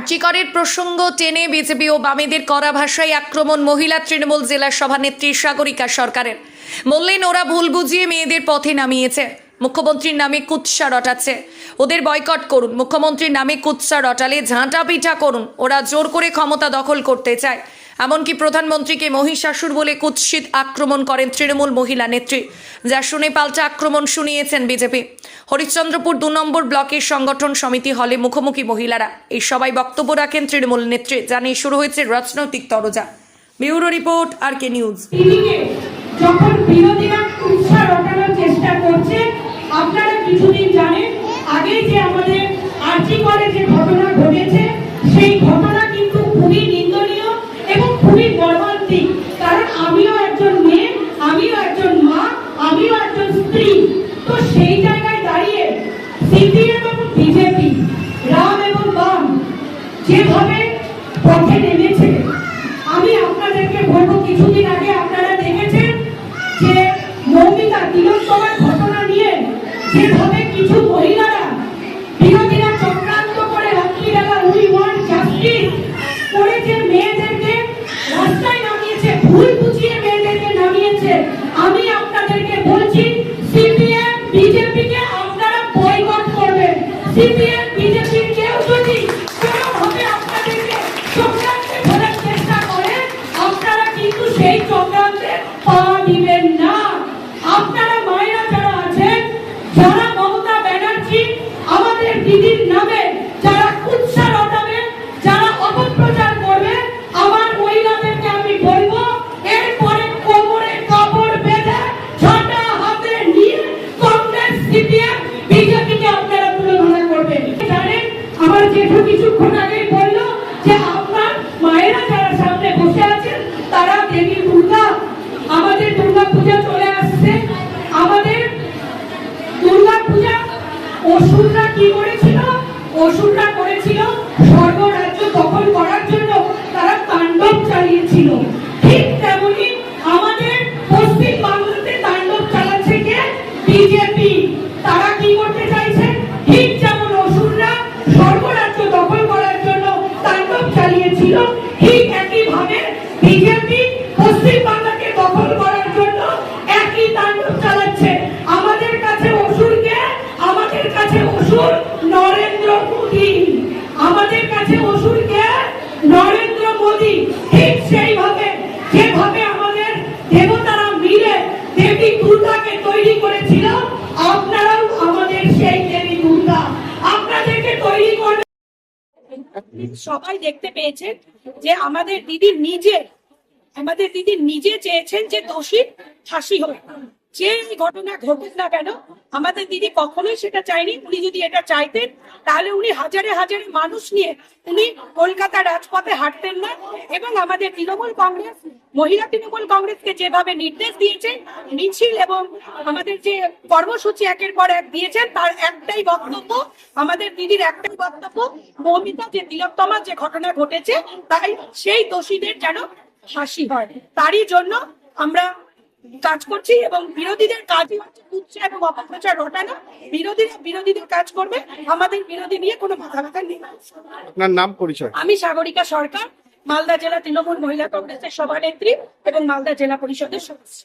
আর্যিকরের প্রসঙ্গ টেনে বিজেপি ও বামেদের কড়া ভাষায় আক্রমণ মহিলা তৃণমূল জেলা সভানেত্রী সাগরিকা সরকারের। বললেন, ওরা ভুল বুঝিয়ে মেয়েদের পথে নামিয়েছে। মুখ্যমন্ত্রীর নামে কুৎসা রটাচ্ছে। ওদের বয়কট করুন। মুখ্যমন্ত্রীর নামে কুৎসা রটালে ঝাঁটা পিঠা করুন। ওরা জোর করে ক্ষমতা দখল করতে চায়। এমনকি প্রধানমন্ত্রীকে মহিষাসুর বলে কুৎসিত আক্রমণ করেন তৃণমূল মহিলা নেত্রী। যা শুনে পাল্টা আক্রমণ শুনিয়েছেন বিজেপি। হরিশ্চন্দ্রপুর দু নম্বর ব্লকের সংগঠন সমিতি হলে মুখোমুখি মহিলারা। এই সবাই বক্তব্য রাখেন তৃণমূল নেত্রী। জানিয়ে শুরু হয়েছে রাজনৈতিক তরজা। Bureau report R K news. যখন বিরোধীরা উৎসাহ রটানোর চেষ্টা করছে আপনারা কিছুদিন জানেন আগে যে আমাদের আর্জি করে যে ঘটনা ঘটেছে, সেই ঘটনা কিন্তু খুবই নিন্দনীয় এবং খুবই মর্মান্তিক। কারণ আমিও একজন মেয়ে, আমিও একজন মা, আমিও একজন স্ত্রী। তো সেই জায়গায় দাঁড়িয়ে সিপিএম এবং বিজেপি, রাম এবং বাম যেভাবে পথে নেমেছে আমি আপনাদেরকে বলব কিছুদিন আগে আপনারা দেখেছেন যে মৌমিতা তিলোত্তমার ঘটনা নিয়ে যেভাবে কিছু মহিলারা বিরোধীরা চক্রান্ত করে রাত্রিবেলা উই ওয়ান্ট জাস্টিস করে যে মেয়েদেরকে রাস্তায় নামিয়েছে ভুল বুঝিয়ে মেয়েদেরকে নামিয়েছে। আমি আপনাদেরকে বলছি, সিপিএম, বিজেপিকে আপনারা বয়কট করবেন। সিপিএম, বিজেপি কেউ যদি আপনারা সেই চক্রান্তে পা দিবেন। বিজেপিকে আপনারা তুলনা করবেন। জানেন আমার জেঠু কিছুক্ষণ আগেই বলল যে আপনার মায়েরা যারা সামনে বসে আছেন, তারা দেবী দুর্গা। আমাদের দুর্গা পূজা চলে আসছে। আমাদের দুর্গা পূজা অসুররা কি করেছিল? অসুররা করেছিল স্বর্গরাজ্য দখল করার জন্য তারা তাণ্ডব চালিয়েছিল। ঠিক একই ভাবে বিজেপি পশ্চিম আমাদের কাছে অসুরকে আমাদের কাছে অসুর নরেন্দ্র মোদী। আমাদের কাছে অসুরকে নরেন্দ্র মোদী। ঠিক সেইভাবে, যেভাবে আমাদের দেবতারা মিলে দেবী দুর্গাকে তৈরি করেছিল, আপনারাও আমাদের সেই দেবী দুর্গা। আপনাদেরকে সবাই দেখতে পেয়েছেন। যে আমাদের দিদি নিজে আমাদের দিদি নিজে চেয়েছেন যে দোষী ফাঁসি হোক। যে ঘটনা ঘটুক না কেন, আমাদের দিদি কখনোই সেটা চাইনি উনি যদি এটা চাইতেন, তাহলে উনি হাজারে হাজারে মানুষ নিয়ে উনি কলকাতা রাজপথে হাঁটতেন না। এবং আমাদের তৃণমূল কংগ্রেস, মহিলা তৃণমূল কংগ্রেসকে যেভাবে নির্দেশ দিয়েছে, মিছিল এবং আমাদের যে কর্মসূচি একের পর এক দিয়েছেন, তার একটাই বক্তব্য, আমাদের দিদির একটাই বক্তব্য, মৌমিতা যে তিলোত্তমা যে ঘটনা ঘটেছে, তাই সেই দোষীদের যেন ফাঁসি হয়। তারই জন্য আমরা কাজ করছি এবং বিরোধীদের কাজই হচ্ছে তুচ্ছ এবং অপপ্রচার রটানো। বিরোধীরা বিরোধীদের কাজ করবে আমাদের বিরোধী নিয়ে কোনো মাথা ব্যথা নেই। আপনার নাম পরিচয়? আমি সাগরিকা সরকার মালদা জেলা তৃণমূল মহিলা কংগ্রেসের সভানেত্রী এবং মালদা জেলা পরিষদের সদস্য।